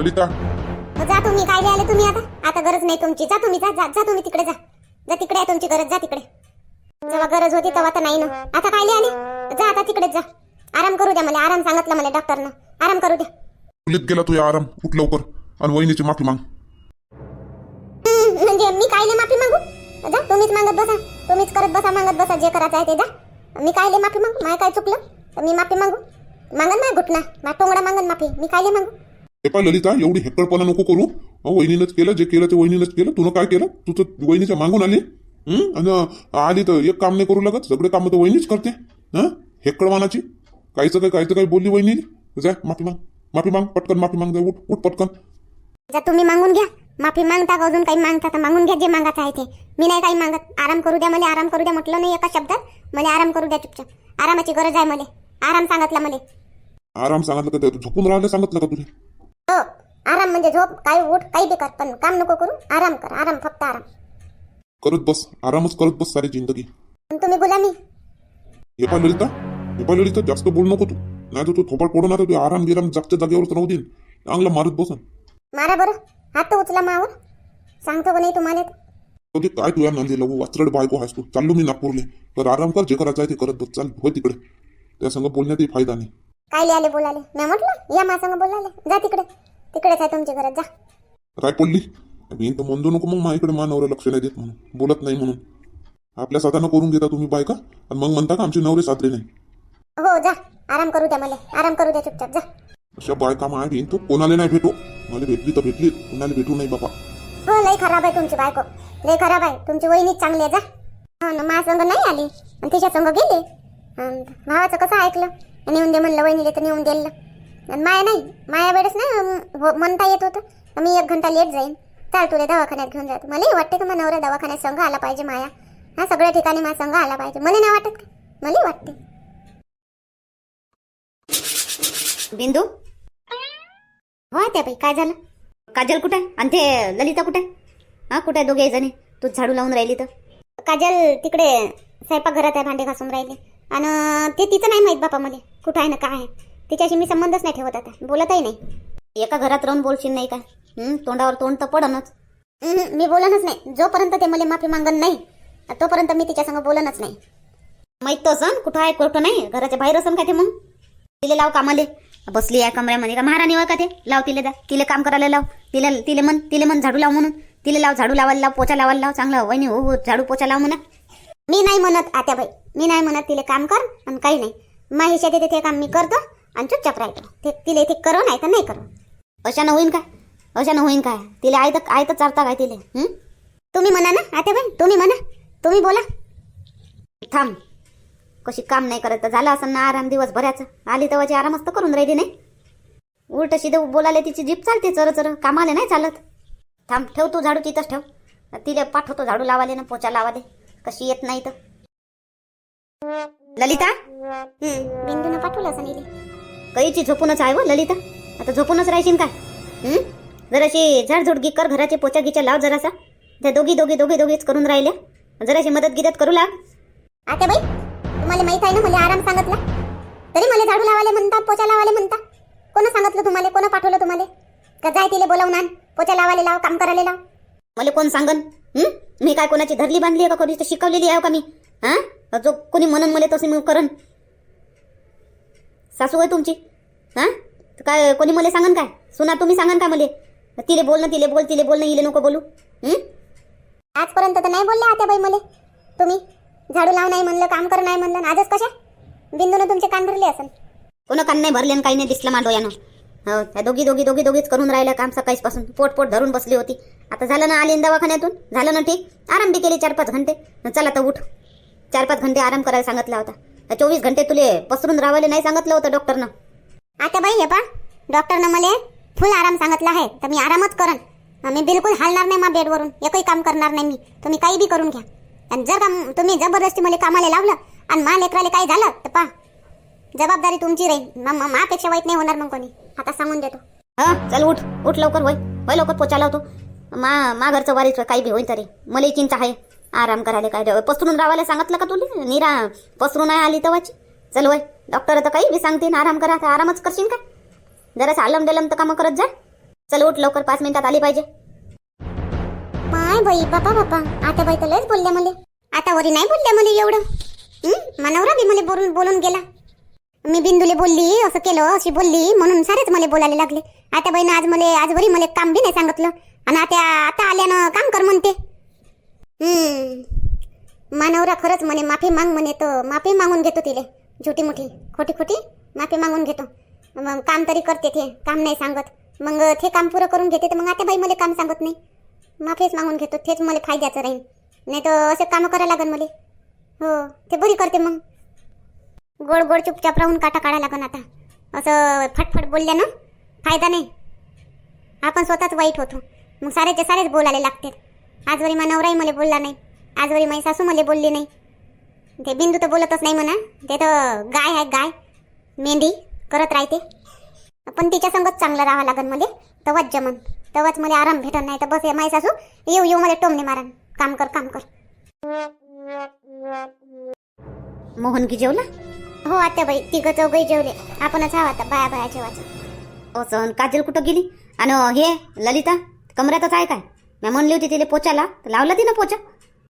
ललिता जा तुम्ही काय आले तुम्ही आता? आता गरज नाही तुमची. जा तुम्ही जा जा जा तुम्ही तिकडे जा. जा तिकडे आहे तुमची गरज जा तिकडे. जेव्हा गरज होती तेव्हा तर नाही ना. आता काय आले जा आता तिकडेच जा. आराम करू द्या मला आराम सांगितलं मला डॉक्टरनं. आराम करू द्या. खोलीत गेला तुझ्या आराम. उठ लवकर. आणि वहिनीची माफी माग. म्हणजे मी काय माफी मागू? जा तुम्हीच मागत बसा. तुम्हीच करत बसा मागत बसा जे करायचं आहे ते जा. मी काय माफी मागू? माय काय चुकलं? तर मी माफी मागू? मागन ना घुटना. मा टोंगडा मागन माफी. मी काय मागू? हे पा ललिता एवढी हेक्कडपणा नको करू. वहिनीनंच केलं जे केलं ते वहिनीनंच केलं. तुला काय केलं? तू तर वहिनीच्या मागून आली? आणि आली तर एक काम नाही करू लागत. सगळे कामं तर वहिनीच करते. हा? हेक्कडमानाची काहीचं काय काहीचं काही बोलली वहिनी. जा माफी माग. माफी माग पटकन माफी माग. जा उठ उठ पटकन. जा तुम्ही मागून घ्या. माफी मागता का अजून काही मागता? तर मागून घ्या जे मागायचं आहे ते. मी नाही काही मागत. आराम करू द्या मला आराम करू द्या. म्हटलं नाही एका शब्दात. मला आराम करू द्या चुपचाप. आरामाची गरज आहे मला. आराम सांगितला मला. आराम सांगितलं का झोपून राहिलं सांगितलं का हो आराम म्हणजे झोप काही उठ काही बी कर पण काम नको करू आराम कर आराम फक्त आराम. करत बस आरामच करत बस सारी जिंदगी. पण तुम्ही गुलामी. हे पा ललिता हे पा ललिता जास्त बोलू नको तू. नाही तर तू थोपाड पडून आता तू आराम गिराम जागच्या जागेवरच राहू देईन. चांगलं मारत बसन. मारा बरं हात तर उचला मावर. सांगतो का नाही तुम्हाला? तो ते काय तुया नंदी लवू वाचरड बायको आहेस तू. चाललो मी नागपूरले. तर आराम कर जे करायचं आहे ते करत बस. चाल हो तिकडे. त्या संग बोलण्यातही फायदा नाही. काय आले बोलाले? मी म्हटलं या माझ्या संग बोलाले. जा तिकडे. तिकडेच आहे तुमची गरज जा. राय पडली? मी तर म्हणतो नको मग माझ्याकडे मा नवरा लक्ष नाही देत म्हणून. बोलत नाही म्हणून. आपल्या स्वतःनं करून घेता तुम्ही बायका? आणि मग म्हणता का आमचे नवरे साजरे नाही? हो जा. आराम करू द्या मला. आराम करू द्या चुपचाप जा. अशा बायका माय घेईन तो कोणाला नाही भेटू? मला भेटली तर भेटली कोणाला भेटू नाही बाबा हो लय खराब आहे तुमची बायको. लय खराब आहे. तुमची वहिनीच चांगली आहे जा. हो ना माझ्या संग नाही आली. आणि तिच्या संग गेली. अन भावाचं कसं ऐकलं? नेऊन दे म्हणलं वहिनीले तर नेऊन दिलं. आणि माया नाही माया वेळेस नाही अं, हो- म्हणता येत होतं. मी एक घंटा लेट जाईन. चाल तुला दवाखान्यात घेऊन जातो. मलाही वाटते का मग नवरा दवाखान्यात संघ आला पाहिजे माया. हा सगळ्या ठिकाणी माझा संघ आला पाहिजे. मला नाही वाटत का? मलाही वाटते. बिंदू? हो त्या बाई काय झालं? काजल कुठे? आणि ते ललिता कुठे? हा कुठे दोघे जणी? तू झाडू लावून राहिली तर. काजल तिकडे स्वयंपाकघरात आहे भांडे घासून राहिले. आणि ते तिचं नाही माहीत बापा मला कुठं आहे ना काय आहे? तिच्याशी मी संबंधच नाही ठेवत आता. बोलतही नाही. एका घरात राहून बोलशील नाही का? तोंडावर तोंड तर पडनच. मी बोलनच नाही. जोपर्यंत ते मला माफी मागन नाही तोपर्यंत मी तिच्या संग नाही. माहीत तो सण कुठं आहे कुठं नाही? घराच्या बाहेर असन का ते मग? तिले लाव कामाले. बसली या कमऱ्यामध्ये. का महाराणी होय का ते. लाव तिले दा. तिले काम करायला लाव. तिला तिले म्हण तिले म्हण झाडू लाव म्हणून. तिले लाव झाडू लावायला लाव पोचा लावायला लाव. चांगलं वहिनी हो हो झाडू पोचा लाव म्हणा. मी नाही म्हणत आत्याबाई. मी नाही म्हणत तिले काम कर आणि काही नाही. माहिशा तिथे काम मी करतो. आणि चुपचाप राहतो ते तिले ते करो नाही तर नाही करो. अशानं होईन काय? अशानं होईन काय? तिला आहे तर चारता तर काय तिले? तुम्ही म्हणा ना आत्याबाई तुम्ही म्हणा. तुम्ही बोला. थांब. कशी काम नाही करत तर झालं असं ना आराम दिवस भरायचं आली तेव्हाची आरामच तर करून राहिली नाही. उलट शिदे बोलायला तिची जीप चालते चर चर. कामाला नाही चालत. थांब ठेव तू झाडू तिथंच ठेव. तिला पाठवतो झाडू लावाले ना पोचा लावाले. कशी येत नाही तर. ललिता? हम्म, बिंदूनं पाठवलं असं कैची झोपूनच आहे व ललिता. आता झोपूनच राहशील काय? हं? जराशी झाडझुडगी कर घराचे पोचा गिचा लाव जरासा. त्या दोघी दोघी दोघी दोघीच करून राहिल्या. जराशी मदत गिदत करू लाग. आत्याबाई तुम्हाला माहीत आहे ना मला आराम सांगितला? तरी मला झाडू लावाले म्हणता पोचा लावाले म्हणता? कोण सांगितलं तुम्हाला? कोण पाठवलं तुम्हाला? का जाय तिले बोलावून आण पोचा लावाले लाव काम करायला लाव. मला कोण सांगन? हं? मी काय कोणाची धरली बांधली आहे का? कोणी शिकवलेली आहे का मी? हा? जो कोणी म्हणून मला तसे मी करन सासू आहे तुमची? हा? काय कोणी मला सांगन काय? सुना तुम्ही सांगन काय मला? तिले बोल ना तिले बोल तिले बोल ना इले नको बोलू. आजपर्यंत तर नाही बोलले आत्याबाई मला. तुम्ही झाडू लाव नाही म्हणलं काम कर नाही म्हणलं. आजच कशा? बिंदून तुमचे कान भरले असेल कोण कान नाही भरले आणि काही नाही दिसलं मा यानं हो त्या दोघी दोघी दोघी दोघीच करून राहिल्या काम सकाळीच पासून पोट पोट धरून बसली होती. आता झालं ना आली दवाखान्यातून? झालं ना ठीक? आराम बी केली चार पाच घंटे. चला तर उठ. चार पाच घंटे आराम करायला सांगितला होता. चोवीस घंटे तुले पसरून रावायला नाही सांगितलं होतं डॉक्टरनं. आता बाई हे पा डॉक्टरनं मला फुल आराम सांगितला आहे तर मी आरामच करन. मी बिलकुल हालणार नाही मा बेडवरून. एकही काम करणार नाही मी. तुम्ही काही बी करून घ्या. आणि जर का तुम्ही जबरदस्ती मला कामाला लावलं आणि मा लेकराला काही झालं तर पा जबाबदारी तुमची राहील. मा- मापेक्षा वाईट नाही होणार मग कोणी. आता सांगून देतो. हा चल उठ. उठ लवकर होय. होय लवकर पोचा होतो मा मा घरचं वारीच काही बी होईल तरी. मला चिंता आहे. आराम करायला काय. पसरून रावायला सांगितलं का तुला? निरा पसरून आहे आली तवाची. चल वय डॉक्टर तर काही बी सांगते आराम करा आता आरामच करशील का? जरासं आलम डलम तर कामं करत जा. चल उठ लवकर पाच मिनिटात आली पाहिजे. माय बाई बापा बापा. आता बाई तर लयच बोलल्या मले. आता वरी नाही बोलल्या मले एवढं. हं? मानवरा बी मला बोलून बोलून गेला. मी बिंदूले बोलली असं केलं अशी बोलली म्हणून सारेच मला बोलायला लागले. आता बाईनं आज मला आजवरी मला काम बी नाही सांगितलं. आणि आता आता आल्यानं काम कर म्हणते. मानवरा खरंच म्हणे माफी माग म्हणे तर माफी मागून घेतो तिले. छोटी मोठी खोटी खोटी माफी मागून घेतो. मग काम तरी करते ते काम नाही सांगत. मग ते काम पुरं करून घेते तर मग आता बाई मला काम सांगत नाही. माफीच मागून घेतो तेच मला फायद्याचं राहील. नाही तर असे कामं करायला लागन मला. हो ते बरी करते मग. गोड गोड चुपचाप राहून काटा काढायला लागन आता. असं फटफट बोलल्यानं फायदा नाही. आपण स्वतःच वाईट होतो. मग सारेचे सारेच बोलायला लागते. आजवरी मा नवराही मला बोलला नाही. आजवरी माझी सासू मला बोलली नाही. ते बिंदू तर बोलतच नाही म्हणा. ते तर गाय आहे गाय. मेंढी करत राहते. पण तिच्या संगत चांगलं राहावं लागेल मला. तवाच जमन. तवाच मला आराम भेटत नाही तर बस हे माहीत सासू येऊ येऊ मला टोमणे मारण काम कर काम कर. मोहन की जेवला? हो आता बाई तिघं चौघही जेवले. आपणच हवा आता बाया बाया जेवायचं असं हो, काजल कुठं गेली? आणि हे ललिता कमऱ्यातच आहे काय? मी म्हणली होती तिला पोचाला तर लावला तिनं पोचा?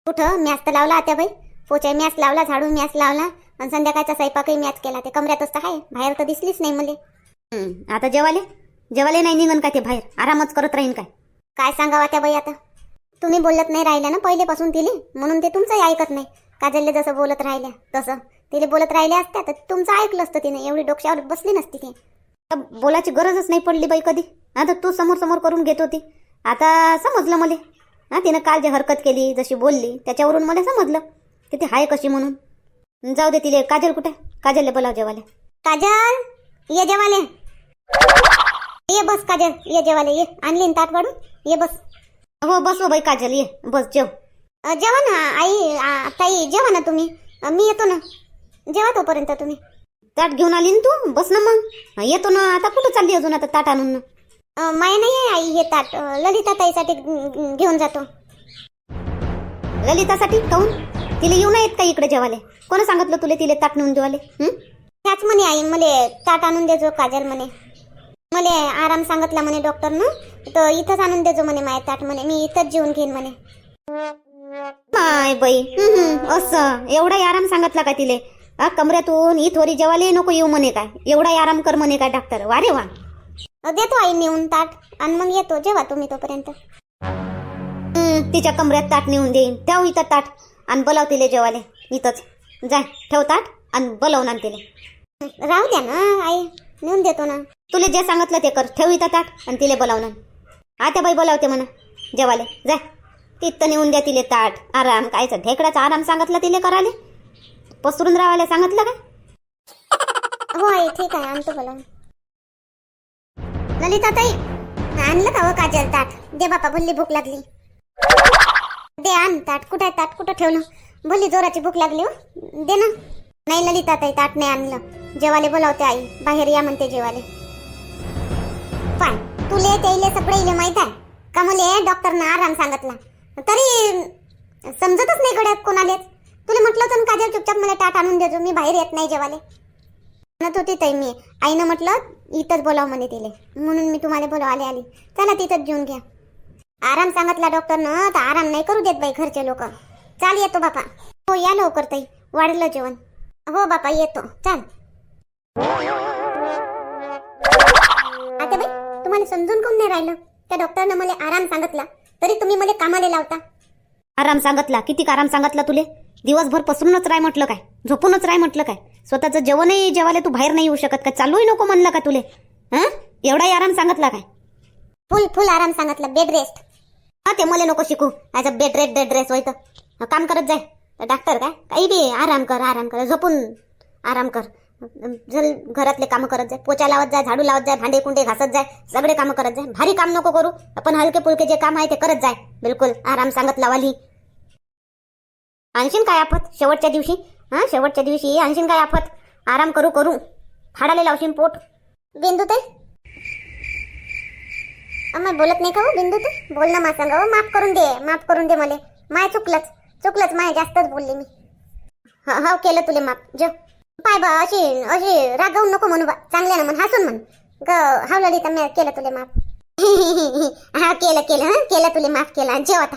कुठं? मॅच तर लावला आता बाई पोचा मॅच लावला झाडून मॅच लावला आणि संध्याकाळचा स्वयंपाकही मॅच केला. ते कमऱ्यातच तर आहे बाहेर तर दिसलीच नाही मला. आता जेवाले? जेवाले नाही निघन काय ते बाहेर? आरामच करत राहीन काय? काय सांगावं त्या बाई आता? तुम्ही बोलत नाही राहिल्या ना पहिलेपासून तिले? म्हणून ते तुमचंही ऐकत नाही. काजलले जसं बोलत राहिल्या तसं. तिले बोलत राहिल्या असत्या तर तुमचं ऐकलं असतं तिने. एवढी डोक्यावर बसली नसती ती. बोलायची गरजच नाही पडली बाई कधी. आता तू समोर समोर करून घेत होती. आता समजलं मला. हा तिनं काल जी हरकत केली जशी बोलली त्याच्यावरून मला समजलं. की ती हाय कशी म्हणून? जाऊ दे तिले. काजल कुठे? काजलले बोलाव जेवाले काजल ये जेवाले ये बस काजल ये जेवाले ये. आणली ना ताट वाढून ये बस. हो बस हो बाई काजल ये. बस जेव. जेवा ना आई ताई जेवा ना तुम्ही. मी येतो ना. जेवा तोपर्यंत तुम्ही. ताट घेऊन आली ना तू? बस ना मग. येतो ना. आता कुठं चालली अजून आता ताट आणून? ना माय नाही आहे आई हे ताट. ललिता ताईसाठी घेऊन जातो. ललितासाठी काऊन? तिला येऊ नाही येत का इकडे जेवाले कोण सांगितलं तुला तिला ताट नेऊन देवाले? त्याच म्हणे आई मले ताट आणून देजो काजल म्हणे. मले आराम सांगितला म्हणे डॉक्टरनं तर इथंच आणून देजो म्हणे माय ताट म्हणे मी इथंच जेवून घेईन म्हणे. माय बाई असं. एवढा आराम सांगितला का तिले? कमऱ्यातून ही थोडी जेवाले नको येऊ म्हणे काय? एवढा आराम कर म्हणे काय डॉक्टर? वा रे वा. देतो आई नेऊन ताट आणि मग येतो जेवा तुम्ही तोपर्यंत. तिच्या कमऱ्यात ताट नेऊन देईन. त्या इथं ताट. आणि बोलाव तिले जेवाले इथंच. जाय ठेव ताट आणि बोलावून आण तिले. राहू द्या ना आई. नेऊन देतो ना. तुला जे सांगितलं ते कर. ठेव इथं ताट आणि तिले बोलावून आण. आता बाई बोलावते म्हणा. जेवाले जाय तिथं नेऊन द्या तिले ताट. आराम. कायचं ढेकडाचा आराम सांगितलं तिले कराले पसरून राहायला सांगितलं का? हो आई. ठीक आहे. आणतो बोलावून. ललिता ताई आणलं का हो काजल ताट? दे बापा भल्ली भूक लागली. दे आण ताट. कुठं आहे ताट? कुठं ठेवलं भली जोराची भूक लागली हो. दे ना. नाही ललिता ताई ताट नाही आणलं. जेवाले बोलावते आई. बाहेर या म्हणते जेवाले. पाय. तुले त्याले सगळे इले माहीत आहे? का मुले डॉक्टरनं आराम सांगितला? तरी समजतच नाही गड्यात कोणालेच तुला म्हटलं होतं काजल चुपचाप मला ताट आणून देजो. मी बाहेर येत नाही जेवाले. म्हणत होती ताई मी. आईनं म्हटलं इथंच बोलाव म्हणे तिले. म्हणून मी तुम्हाला बोलाव आले आली. चला तिथंच जेवून घ्या. आराम सांगितला डॉक्टरनं तर आराम नाही करू देत बाई घरचे लोक. चाल येतो बापा. हो या लवकर ताई. वाढलं जेवण. हो बापा येतो. चाल. आता बाई तुम्हाला समजून कोण नाही राहिलं? त्या डॉक्टरनं मला आराम सांगितला तरी तुम्ही मला कामाला लावता. आराम सांगितला? किती आराम सांगितला तुले? दिवसभर पसरूनच राय म्हटलं काय? झोपूनच राय म्हटलं काय? स्वतःचं जेवणही जेवायला तू बाहेर नाही येऊ शकत काय? चालूही नको म्हणलं का तुले? हं? एवढाही आराम सांगितला काय? फुल फुल आराम सांगितला. बेड रेस्ट हा ते मला नको शिकू. As a bed red dead race होय तर. काम करत जाय. डॉक्टर काय? काही बी आराम कर आराम कर. झोपून आराम कर. जल घरातले कामं करत जाय पोचा लावत जाय झाडू लावत जाय भांडे कुंडे घासत जाय सगळे कामं करत जाय. भारी काम नको करू. आपण हलके पुलके जे काम आहे ते करत जाय. बिलकुल. आराम सांगत लावाली. आणशीन काय आफत? शेवटच्या दिवशी? हा शेवटच्या दिवशी आणशीन काय आफत? आराम करू करू. फाडाले लावशीन पोट. बिंदू ते अम्मा बोलत नाही का हो बिंदू तू? बोल ना मा सांग. हो माफ करून दे माफ करून दे मला. माय चुकलंच चुकलंच माय जास्तच बोलले मी. हा हा केलं तुले माफ. जो. पाय बा अशी अशी रागवून नको म्हणू बा. चांगल्यानं म्हण हसून म्हण. ग हाव ललिता मी केलं तुले माफ. हा केलं केलं केलं तुले माफ केला. जेव आता.